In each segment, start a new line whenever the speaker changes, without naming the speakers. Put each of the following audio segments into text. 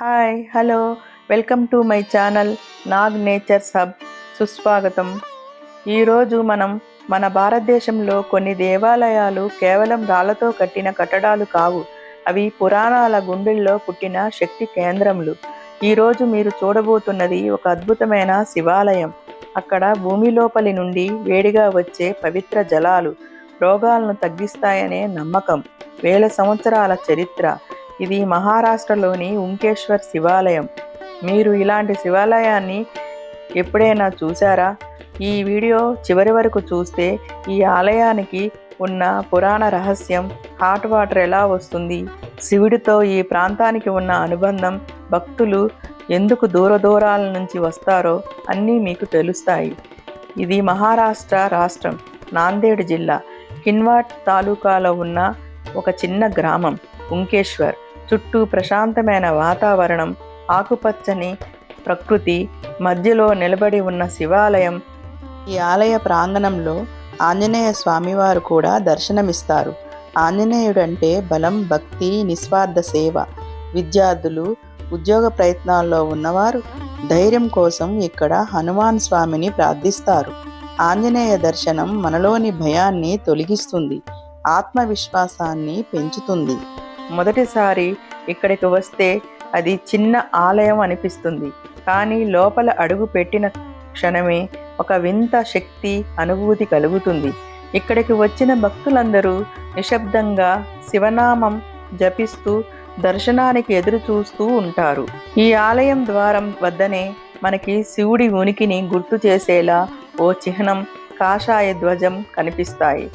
Hi hello. Welcome to my channel Nag nature sub. సుస్వాగతం. ఈరోజు మనం మన భారతదేశంలో కొన్ని దేవాలయాలు కేవలం రాళ్ళతో కట్టిన కట్టడాలు కావు. అవి పురాణాల గుండెల్లో పుట్టిన శక్తి కేంద్రములు. ఈరోజు మీరు చూడబోతున్నది ఒక అద్భుతమైన శివాలయం. అక్కడ భూమి లోపలి నుండి వేడిగా వచ్చే పవిత్ర జలాలు రోగాలను తగ్గిస్తాయనే నమ్మకం. వేల సంవత్సరాల చరిత్ర. ఇది మహారాష్ట్రలోని ఉంకేశ్వర్ శివాలయం. మీరు ఇలాంటి శివాలయాన్ని ఎప్పుడైనా చూసారా ఈ వీడియో చివరి వరకు చూస్తే ఈ ఆలయానికి ఉన్న పురాణ రహస్యం హాట్ వాటర్ ఎలా వస్తుంది శివుడితో ఈ ప్రాంతానికి ఉన్న అనుబంధం భక్తులు ఎందుకు దూర దూరాల నుంచి వస్తారో అన్నీ మీకు తెలుస్తాయి. ఇది మహారాష్ట్ర రాష్ట్రం నాందేడ్ జిల్లా కిన్వాట్ తాలూకాలో ఉన్న ఒక చిన్న గ్రామం ఉంకేశ్వర్. చుట్టూ ప్రశాంతమైన వాతావరణం ఆకుపచ్చని ప్రకృతి మధ్యలో నిలబడి ఉన్న శివాలయం ఈ ఆలయ ప్రాంగణంలో ఆంజనేయ స్వామివారు కూడా దర్శనమిస్తారు. ఆంజనేయుడంటే బలం భక్తి నిస్వార్థ సేవ. విద్యార్థులు ఉద్యోగ ప్రయత్నాల్లో ఉన్నవారు ధైర్యం కోసం ఇక్కడ హనుమాన్ స్వామిని ప్రార్థిస్తారు. ఆంజనేయ దర్శనం మనలోని భయాన్ని తొలగిస్తుంది ఆత్మవిశ్వాసాన్ని పెంచుతుంది. మొదటిసారి ఇక్కడికి వస్తే అది చిన్న ఆలయం అనిపిస్తుంది. కానీ లోపల అడుగు పెట్టిన క్షణమే ఒక వింత శక్తి అనుభూతి కలుగుతుంది. ఇక్కడికి వచ్చిన భక్తులందరూ నిశ్శబ్దంగా శివనామం జపిస్తూ దర్శనానికి ఎదురు చూస్తూ ఉంటారు. ఈ ఆలయం ద్వారం వద్దనే మనకి శివుడి ఉనికిని గుర్తు చేసేలా ఓ చిహ్నం కాషాయ ధ్వజం కనిపిస్తాయి.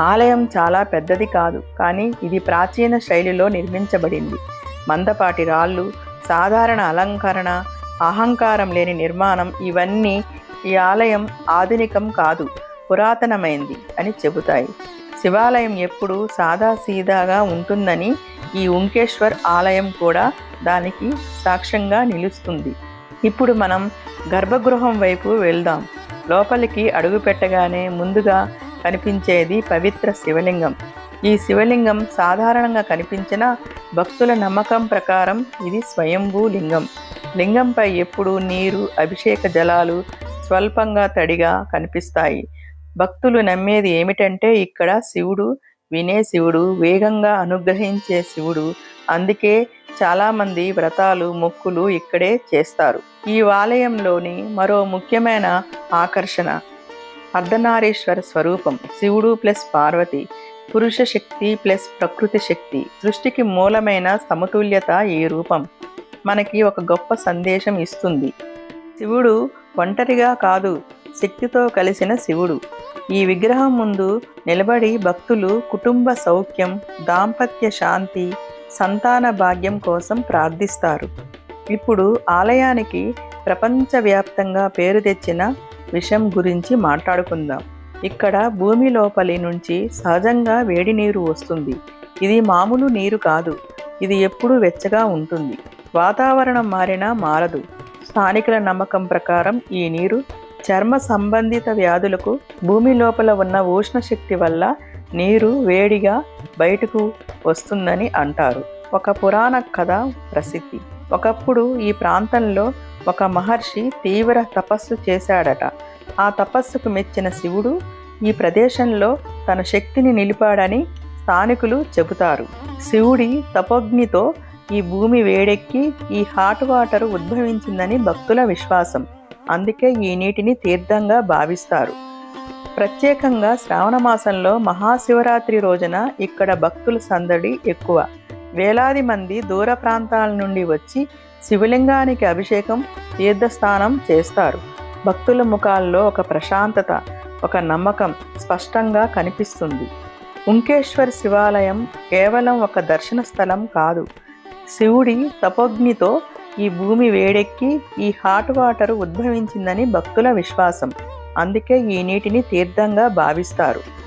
ఆలయం చాలా పెద్దది కాదు కానీ ఇది ప్రాచీన శైలిలో నిర్మించబడింది. మందపాటి రాళ్ళు సాధారణ అలంకరణ అహంకారం లేని నిర్మాణం ఇవన్నీ ఈ ఆలయం ఆధునికం కాదు పురాతనమైంది అని చెబుతాయి. శివాలయం ఎప్పుడు సాదాసీదాగా ఉంటుందని ఈ ఉంకేశ్వర్ ఆలయం కూడా దానికి సాక్ష్యంగా నిలుస్తుంది. ఇప్పుడు మనం గర్భగృహం వైపు వెళ్దాం. లోపలికి అడుగు పెట్టగానే ముందుగా కనిపించేది పవిత్ర శివలింగం. ఈ శివలింగం సాధారణంగా కనిపించిన భక్తుల నమ్మకం ప్రకారం ఇది స్వయంభూ లింగం. లింగంపై ఎప్పుడూ నీరు అభిషేక జలాలు స్వల్పంగా తడిగా కనిపిస్తాయి. భక్తులు నమ్మేది ఏమిటంటే ఇక్కడ శివుడు వినే శివుడు వేగంగా అనుగ్రహించే శివుడు. అందుకే చాలామంది వ్రతాలు మొక్కులు ఇక్కడే చేస్తారు. ఈ ఆలయంలోని మరో ముఖ్యమైన ఆకర్షణ అర్ధనారీశ్వర స్వరూపం శివుడు ప్లస్ పార్వతి పురుష శక్తి ప్లస్ ప్రకృతి శక్తి సృష్టికి మూలమైన సమతుల్యత ఈ రూపం మనకి ఒక గొప్ప సందేశం ఇస్తుంది. శివుడు ఒంటరిగా కాదు శక్తితో కలిసిన శివుడు. ఈ విగ్రహం ముందు నిలబడి భక్తులు కుటుంబ సౌఖ్యం దాంపత్య శాంతి సంతాన భాగ్యం కోసం ప్రార్థిస్తారు. ఇప్పుడు ఆలయానికి ప్రపంచవ్యాప్తంగా పేరు తెచ్చిన విషయం గురించి మాట్లాడుకుందాం. ఇక్కడ భూమి లోపలి నుంచి సహజంగా వేడి నీరు వస్తుంది. ఇది మామూలు నీరు కాదు. ఇది ఎప్పుడూ వెచ్చగా ఉంటుంది. వాతావరణం మారినా మారదు. స్థానికుల నమ్మకం ప్రకారం ఈ నీరు చర్మ సంబంధిత వ్యాధులకు భూమి లోపల ఉన్న ఉష్ణ శక్తి వల్ల నీరు వేడిగా బయటకు వస్తుందని అంటారు. ఒక పురాణ కథ ప్రసిద్ధి. ఒకప్పుడు ఈ ప్రాంతంలో ఒక మహర్షి తీవ్ర తపస్సు చేశాడట. ఆ తపస్సుకు మెచ్చిన శివుడు ఈ ప్రదేశంలో తన శక్తిని నిలిపాడని స్థానికులు చెబుతారు. శివుడి తపోగ్నితో ఈ భూమి వేడెక్కి ఈ హాట్ వాటర్ ఉద్భవించిందని భక్తుల విశ్వాసం. అందుకే ఈ నీటిని తీర్థంగా భావిస్తారు. ప్రత్యేకంగా శ్రావణ మాసంలో మహాశివరాత్రి రోజున ఇక్కడ భక్తుల సందడి ఎక్కువ. వేలాది మంది దూర ప్రాంతాల నుండి వచ్చి శివలింగానికి అభిషేకం తీర్థస్నానం చేస్తారు. భక్తుల ముఖాల్లో ఒక ప్రశాంతత ఒక నమ్మకం స్పష్టంగా కనిపిస్తుంది. ఉంకేశ్వర్ శివాలయం కేవలం ఒక దర్శన స్థలం కాదు. శివుడి తపోగ్నితో ఈ భూమి వేడెక్కి ఈ హాట్ వాటర్ ఉద్భవించిందని భక్తుల విశ్వాసం. అందుకే ఈ నీటిని తీర్థంగా భావిస్తారు.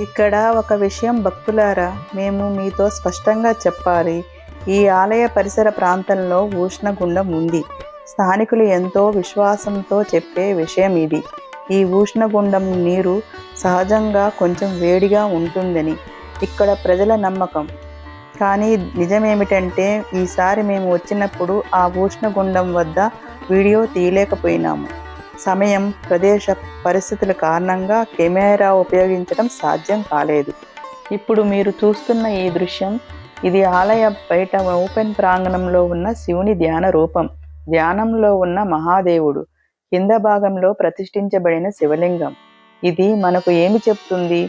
ఇక్కడ ఒక విషయం భక్తులారా మేము మీతో స్పష్టంగా చెప్పాలి. ఈ ఆలయ పరిసర ప్రాంతంలో ఉష్ణగుండం ఉంది. స్థానికులు ఎంతో విశ్వాసంతో చెప్పే విషయం ఇది. ఈ ఉష్ణగుండం నీరు సహజంగా కొంచెం వేడిగా ఉంటుందని ఇక్కడ ప్రజల నమ్మకం. కానీ నిజమేమిటంటే ఈసారి మేము వచ్చినప్పుడు ఆ ఉష్ణగుండం వద్ద వీడియో తీయలేకపోయినాము. సమయం ప్రదేశ పరిస్థితుల కారణంగా కెమెరా ఉపయోగించడం సాధ్యం కాలేదు. ఇప్పుడు మీరు చూస్తున్న ఈ దృశ్యం ఇది ఆలయ బయట ఓపెన్ ప్రాంగణంలో ఉన్న శివుని ధ్యాన రూపం. ధ్యానంలో ఉన్న మహాదేవుడు. కింద భాగంలో ప్రతిష్ఠించబడిన శివలింగం. ఇది మనకు ఏమి చెప్తుంది?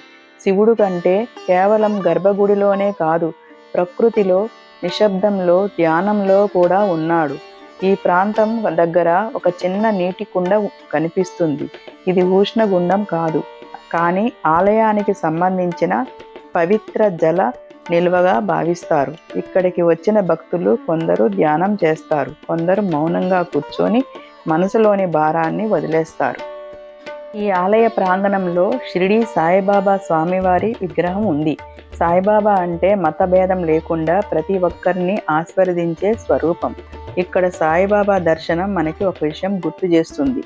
శివుడు కంటే కేవలం గర్భగుడిలోనే కాదు ప్రకృతిలో నిశ్శబ్దంలో ధ్యానంలో కూడా ఉన్నాడు. ఈ ప్రాంతం దగ్గర ఒక చిన్న నీటి కుండ కనిపిస్తుంది. ఇది ఉష్ణగుండం కాదు. కానీ ఆలయానికి సంబంధించిన పవిత్ర జల నిల్వగా భావిస్తారు. ఇక్కడికి వచ్చిన భక్తులు కొందరు ధ్యానం చేస్తారు. కొందరు మౌనంగా కూర్చొని మనసులోని భారాన్ని వదిలేస్తారు. ఈ ఆలయ ప్రాంగణంలో షిరిడి సాయిబాబా స్వామివారి విగ్రహం ఉంది. సాయిబాబా అంటే మతభేదం లేకుండా ప్రతి ఒక్కరిని ఆస్వాదించే స్వరూపం. ఇక్కడ సాయిబాబా దర్శనం మనకి ఒక విషయం గుర్తు చేస్తుంది.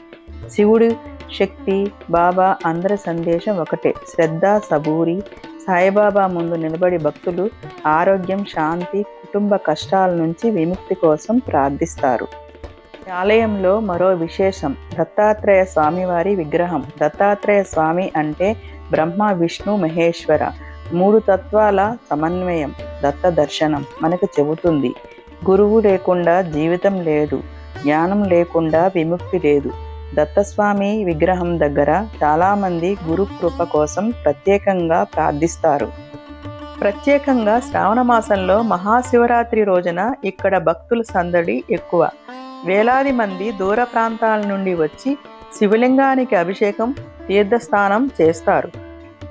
శివుడు శక్తి బాబా అందరి సందేశం ఒకటే. శ్రద్ధ సబూరి సాయిబాబా ముందు నిలబడి భక్తులు ఆరోగ్యం శాంతి కుటుంబ కష్టాల నుంచి విముక్తి కోసం ప్రార్థిస్తారు. ఆలయంలో మరో విశేషం దత్తాత్రేయ స్వామివారి విగ్రహం. దత్తాత్రేయ స్వామి అంటే బ్రహ్మ విష్ణు మహేశ్వర. మూడు తత్వాల సమన్వయం దత్త దర్శనం మనకు చెబుతుంది. గురువు లేకుండా జీవితం లేదు జ్ఞానం లేకుండా విముక్తి లేదు. దత్తస్వామి విగ్రహం దగ్గర చాలామంది గురు కృప కోసం ప్రత్యేకంగా ప్రార్థిస్తారు. ప్రత్యేకంగా శ్రావణ మాసంలో మహాశివరాత్రి రోజున ఇక్కడ భక్తుల సందడి ఎక్కువ. వేలాది మంది దూర ప్రాంతాల నుండి వచ్చి శివలింగానికి అభిషేకం తీర్థస్నానం చేస్తారు.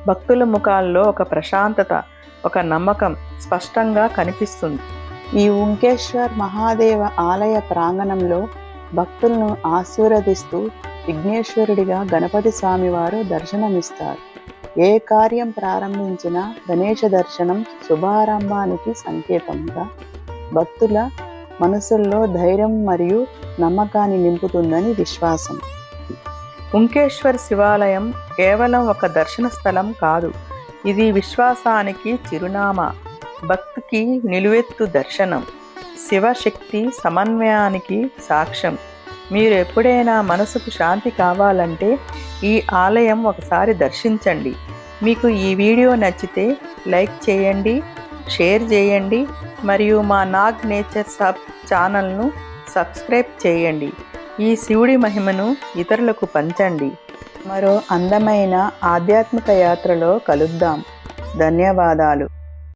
భక్తుల ముఖాల్లో ఒక ప్రశాంతత ఒక నమ్మకం స్పష్టంగా కనిపిస్తుంది. ఈ ఉంకేశ్వర్ మహాదేవ ఆలయ ప్రాంగణంలో భక్తులను ఆశీర్వదిస్తూ విఘ్నేశ్వరుడిగా గణపతి స్వామివారు దర్శనమిస్తారు. ఏ కార్యం ప్రారంభించినా గణేష దర్శనం శుభారంభానికి సంకేతంగా భక్తుల మనసుల్లో ధైర్యం మరియు నమ్మకాన్ని నింపుతుందని విశ్వాసం. ఉంకేశ్వర్ శివాలయం కేవలం ఒక దర్శన స్థలం కాదు. ఇది విశ్వాసానికి చిరునామా. భక్తికి నిలువెత్తు దర్శనం. శివశక్తి సమన్వయానికి సాక్ష్యం. మీరు ఎప్పుడైనా మనసుకు శాంతి కావాలంటే ఈ ఆలయం ఒకసారి దర్శించండి. మీకు ఈ వీడియో నచ్చితే లైక్ చేయండి షేర్ చేయండి మరియు మా నాగ్ నేచర్ సబ్ ఛానల్ను సబ్స్క్రైబ్ చేయండి. ఈ శివుడి మహిమను ఇతరులకు పంచండి. మరో అందమైన ఆధ్యాత్మిక యాత్రలో కలుద్దాం. ధన్యవాదాలు.